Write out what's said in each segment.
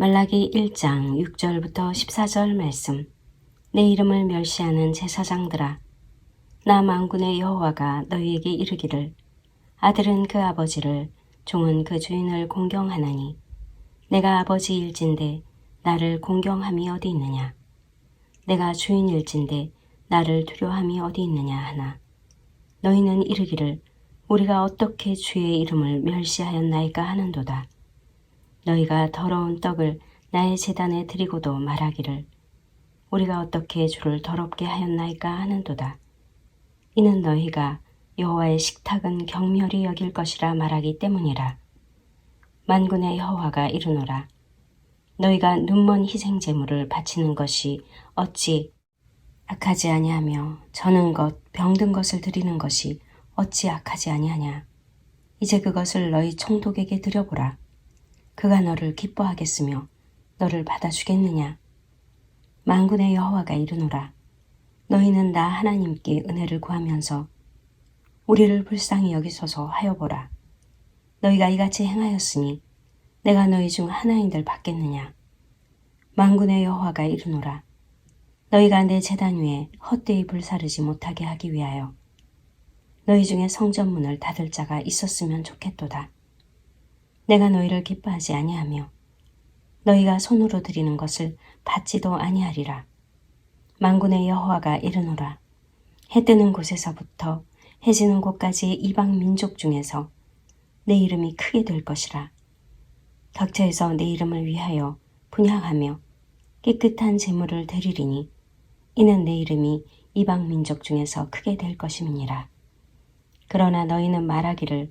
말라기 1장 6절부터 14절 말씀. 내 이름을 멸시하는 제사장들아, 나 만군의 여호와가 너희에게 이르기를 아들은 그 아버지를 종은 그 주인을 공경하나니 내가 아버지일진데 나를 공경함이 어디 있느냐? 내가 주인일진데 나를 두려함이 어디 있느냐 하나? 너희는 이르기를 우리가 어떻게 주의 이름을 멸시하였나이까 하는도다 너희가 더러운 떡을 나의 재단에 드리고도 말하기를 우리가 어떻게 주를 더럽게 하였나이까 하는도다. 이는 너희가 여호와의 식탁은 경멸히 여길 것이라 말하기 때문이라. 만군의 여호와가 이르노라. 너희가 눈먼 희생 제물을 바치는 것이 어찌 악하지 아니하며 저는 것 병든 것을 드리는 것이 어찌 악하지 아니하냐. 이제 그것을 너희 총독에게 드려보라. 그가 너를 기뻐하겠으며 너를 받아주겠느냐. 만군의 여호와가 이르노라. 너희는 나 하나님께 은혜를 구하면서 우리를 불쌍히 여기소서 하여 보라. 너희가 이같이 행하였으니 내가 너희 중 하나인들 받겠느냐. 만군의 여호와가 이르노라. 너희가 내 재단 위에 헛되이 불사르지 못하게 하기 위하여 너희 중에 성전문을 닫을 자가 있었으면 좋겠도다. 내가 너희를 기뻐하지 아니하며 너희가 손으로 드리는 것을 받지도 아니하리라. 만군의 여호와가 이르노라. 해 뜨는 곳에서부터 해 지는 곳까지 이방 민족 중에서 내 이름이 크게 될 것이라. 격처에서 내 이름을 위하여 분향하며 깨끗한 재물을 드리리니 이는 내 이름이 이방 민족 중에서 크게 될 것임이니라. 그러나 너희는 말하기를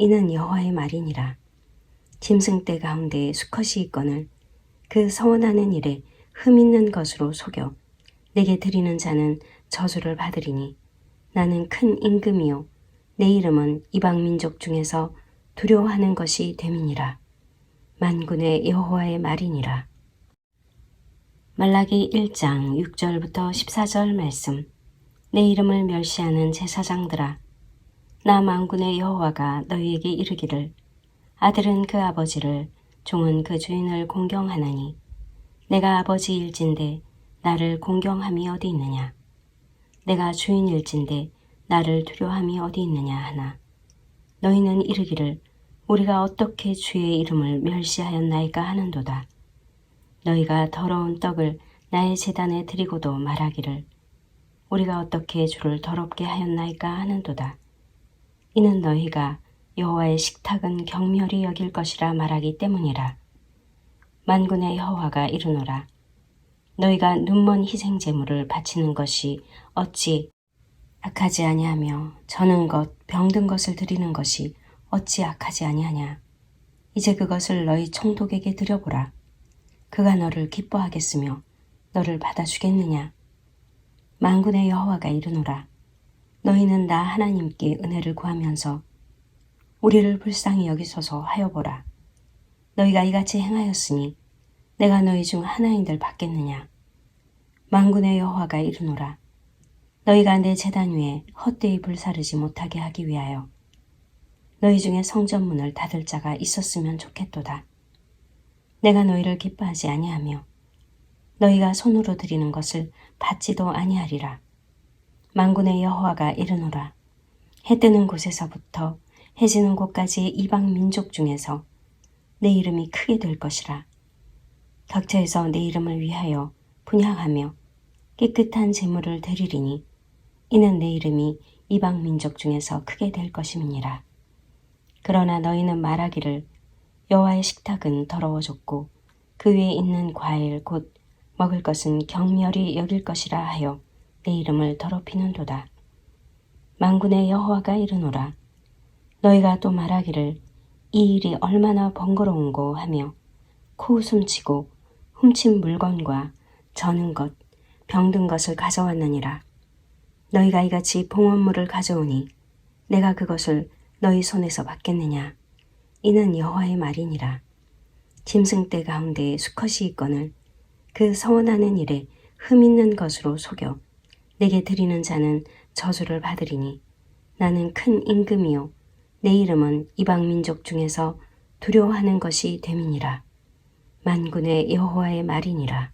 이는 여호와의 말이니라. 짐승떼 가운데 수컷이 있거늘 그 서원하는 일에 흠 있는 것으로 속여 내게 드리는 자는 저주를 받으리니 나는 큰 임금이요 내 이름은 이방 민족 중에서 두려워하는 것이 됨이니라. 만군의 여호와의 말이니라. 말라기 1장 6절부터 14절 말씀. 내 이름을 멸시하는 제사장들아 나 만군의 여호와가 너희에게 이르기를 아들은 그 아버지를 종은 그 주인을 공경하나니 내가 아버지일진데 나를 공경함이 어디 있느냐? 내가 주인일진데 나를 두려함이 어디 있느냐 하나? 너희는 이르기를 우리가 어떻게 주의 이름을 멸시하였나이까 하는도다. 너희가 더러운 떡을 나의 재단에 드리고도 말하기를 우리가 어떻게 주를 더럽게 하였나이까 하는도다 이는 너희가 여호와의 식탁은 경멸히 여길 것이라 말하기 때문이라. 만군의 여호와가 이르노라. 너희가 눈먼 희생 제물을 바치는 것이 어찌 악하지 아니하며 저는 것 병든 것을 드리는 것이 어찌 악하지 아니하냐. 이제 그것을 너희 총독에게 드려보라. 그가 너를 기뻐하겠으며 너를 받아주겠느냐. 만군의 여호와가 이르노라. 너희는 나 하나님께 은혜를 구하면서 우리를 불쌍히 여기소서 하여보라. 너희가 이같이 행하였으니 내가 너희 중 하나인들 받겠느냐. 만군의 여호와가 이르노라. 너희가 내 재단 위에 헛되이 불사르지 못하게 하기 위하여 너희 중에 성전문을 닫을 자가 있었으면 좋겠도다. 내가 너희를 기뻐하지 아니하며 너희가 손으로 드리는 것을 받지도 아니하리라. 만군의 여호와가 이르노라. 해 뜨는 곳에서부터 해 지는 곳까지 이방 민족 중에서 내 이름이 크게 될 것이라. 격처에서 내 이름을 위하여 분향하며 깨끗한 재물을 드리리니 이는 내 이름이 이방 민족 중에서 크게 될 것임이니라. 그러나 너희는 말하기를 여호와의 식탁은 더러워졌고 그 위에 있는 과일 곧 먹을 것은 경멸이 여길 것이라 하여 내 이름을 더럽히는도다. 만군의 여호와가 이르노라. 너희가 또 말하기를 이 일이 얼마나 번거로운고 하며 코웃음 치고 훔친 물건과 저는 것, 병든 것을 가져왔느니라. 너희가 이같이 봉헌물을 가져오니 내가 그것을 너희 손에서 받겠느냐? 이는 여호와의 말이니라. 짐승떼 가운데에 수컷이 있거늘 그 서원하는 일에 흠 있는 것으로 속여 내게 드리는 자는 저주를 받으리니 나는 큰 임금이요 내 이름은 이방 민족 중에서 두려워하는 것이 됨이니라. 만군의 여호와의 말이니라.